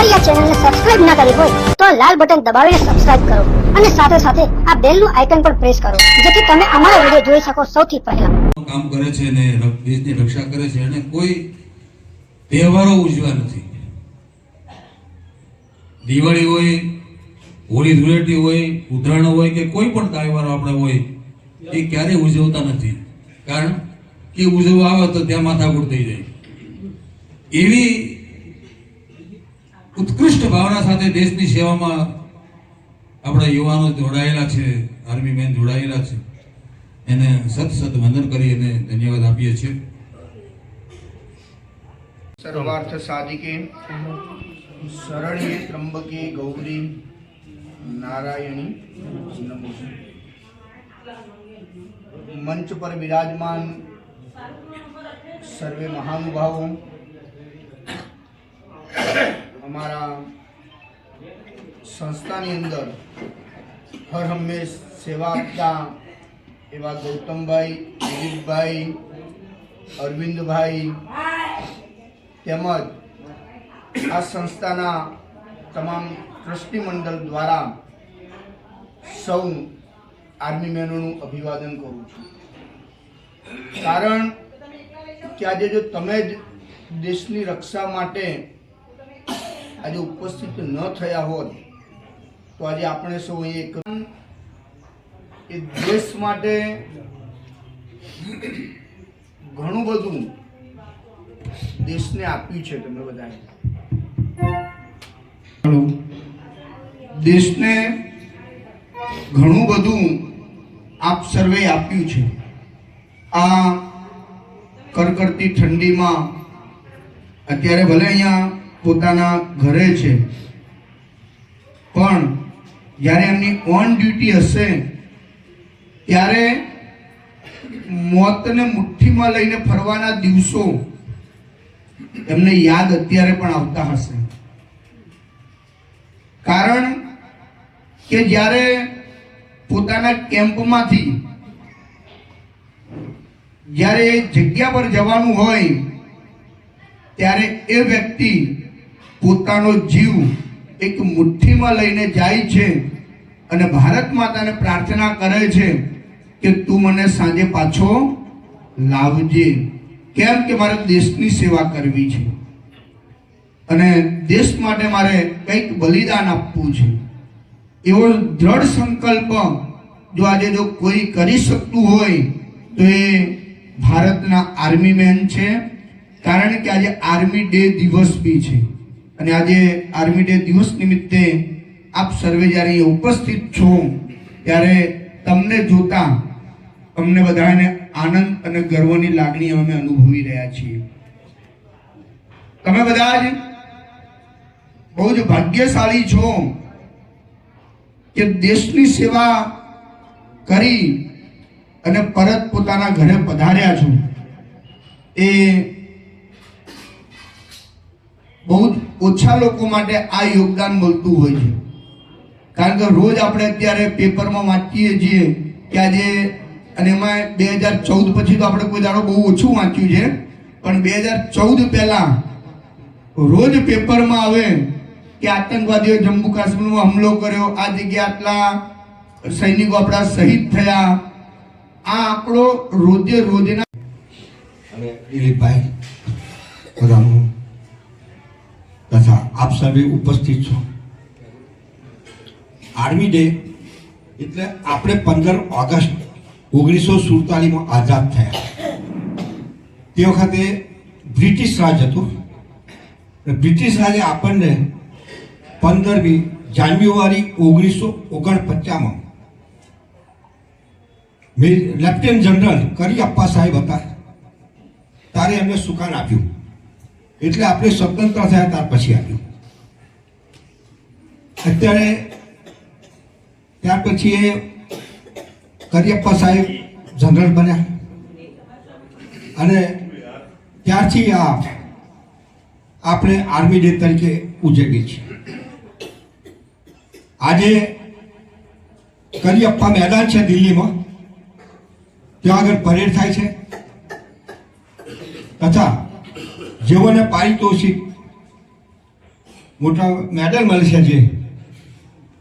અમારી આ ચેનલને સબસ્ક્રાઇબ ના કરી હોય, તો આ લાલ બટન દબાવીને સબસ્ક્રાઇબ કરો અને સાથે સાથે આ બેલનું આઇકન પણ પ્રેસ કરો, જેથી તમે અમારા વીડિયો જોઈ શકો સૌથી પહેલા. કામ કરે છે અને દેશની રક્ષા કરે છે અને કોઈ તહેવારો ઉજવા નથી. દિવાળી હોય, હોળી ધૂળેટી હોય ઉત્તરાયણ હોય કે કોઈ પણ તહેવારો આપણે હોય, એ ક્યારેય ઉજવતા નથી. કારણ કે ઉજવવા આવે તો ત્યાં માથાકૂટ થઈ જાય. એવી ઉત્કૃષ્ટ ભાવના સાથે દેશની સેવામાં આપણા યુવાનો જોડાયેલા છે, આર્મી મેન જોડાયેલા છે. એને સત સત વંદન કરી અને ધન્યવાદ આપીએ છીએ. સર્વાર્થ સાધિકે, શરણ્યે ત્રંબકે ગૌરી નારાયણી. મંચ પર વિરાજમાન સર્વે મહાનુભાવો. અમારા સંસ્થાની અંદર હર હંમેશ સેવા આપતા એવા ગૌતમભાઈ, દિલીપભાઈ, અરવિંદભાઈ તેમજ આ સંસ્થાના તમામ ટ્રસ્ટી મંડળ દ્વારા સૌ આર્મી મેનોનું અભિવાદન કરું છું. કારણ કે આજે જો તમે જ દેશની રક્ષા માટે આજે ઉપસ્થિત ન થયા હોત, તો આજે આપણે સૌ એક એ દેશ માટે ઘણું બધું દેશને આપ્યું છે તમે બધાએ. દેશને ઘણું બધું આપ સર્વે આપ્યું છે. આ કરકરતી ઠંડીમાં અત્યારે ભલે અહીંયા પોતાના ઘરે છે. પણ જ્યારે એમની ઓન ડ્યુટી હશે, ત્યારે મોતને મુઠ્ઠીમાં લઈને ફરવાના દિવસો એમને યાદ અત્યારે પણ આવતા હશે. કારણ કે જ્યારે પોતાના કેમ્પમાંથી જ્યારે એ જગ્યા પર જવાનું હોય, ત્યારે એ વ્યક્તિ પોતાનો જીવ એક મુઠ્ઠીમાં લઈને જાય છે અને ભારત માતાને પ્રાર્થના કરે છે કે તું મને સાંજે પાછો લાવજે. કેમ કે મારે દેશની સેવા કરવી છે. અને દેશ માટે મારે કંઈક બલિદાન આપવું છે. એવો દ્રઢ સંકલ્પ જો આજે જો કોઈ કરી શકતું હોય, તો એ ભારતના આર્મી મેન છે. કારણ કે આજે આર્મી ડે દિવસ બી છે. અને આજે આર્મી ડે દિવસ નિમિત્તે આપ સર્વે જ્યારે ઉપસ્થિત છો, ત્યારે તમને જોતા અમને બધાને આનંદ અને ગર્વની લાગણી અમે અનુભવી રહ્યા છીએ. તમે બધા જ બહુ જ ભાગ્યશાળી છો કે દેશની સેવા કરી અને પરત પોતાના ઘરે પધાર્યા છો. એ બહુ જ ઓછા લોકો માટે આ યોગદાન મળતું હોય છે. કારણ કે રોજ આપણે અત્યારે પેપરમાં વાંચીએ છીએ કે આજે, અને એમાં બે હજાર ચૌદ પછી તો આપણે કોઈ દાડો બહુ ઓછું વાંચ્યું છે, પણ બે હજાર ચૌદ પહેલાં રોજ પેપરમાં આવે કે આતંકવાદીઓ જમ્મુ કાશ્મીરમાં હુમલો કર્યો, આ જગ્યા આટલા સૈનિકો આપણા શહીદ થયા. આ આંકડો રોજે રોજના અને દિલીપભાઈ, બધાનું તથા ઉપસ્થિત છો. આર્મી ડે એટલે આપણે પંદર ઓગસ્ટ ઓગણીસો સુડતાલીસમાં આઝાદ થયા. તે વખતે બ્રિટિશ રાજ હતું. બ્રિટિશ રાજે આપણને પંદરમી જાન્યુઆરી ઓગણીસો ઓગણપચાસમાં લેફ્ટનન્ટ જનરલ કરી અપ્પા સાહેબ હતા. તારે એમને સુકાન આપ્યું. એટલે આપણે સ્વતંત્ર થયા ત્યાર પછી આપ્યું. અત્યારે ત્યાર પછી એ કરિયપ્પા સાહેબ જનરલ બન્યા. અને ત્યારથી આ આપણે આર્મી ડે તરીકે ઉજવીએ છીએ. આજે કરિયપ્પા મેદાન છે દિલ્હીમાં. ત્યાં આગળ પરેડ થાય છે. તથા જેઓને પારિતોષિક મોટા મેડલ મળશે જે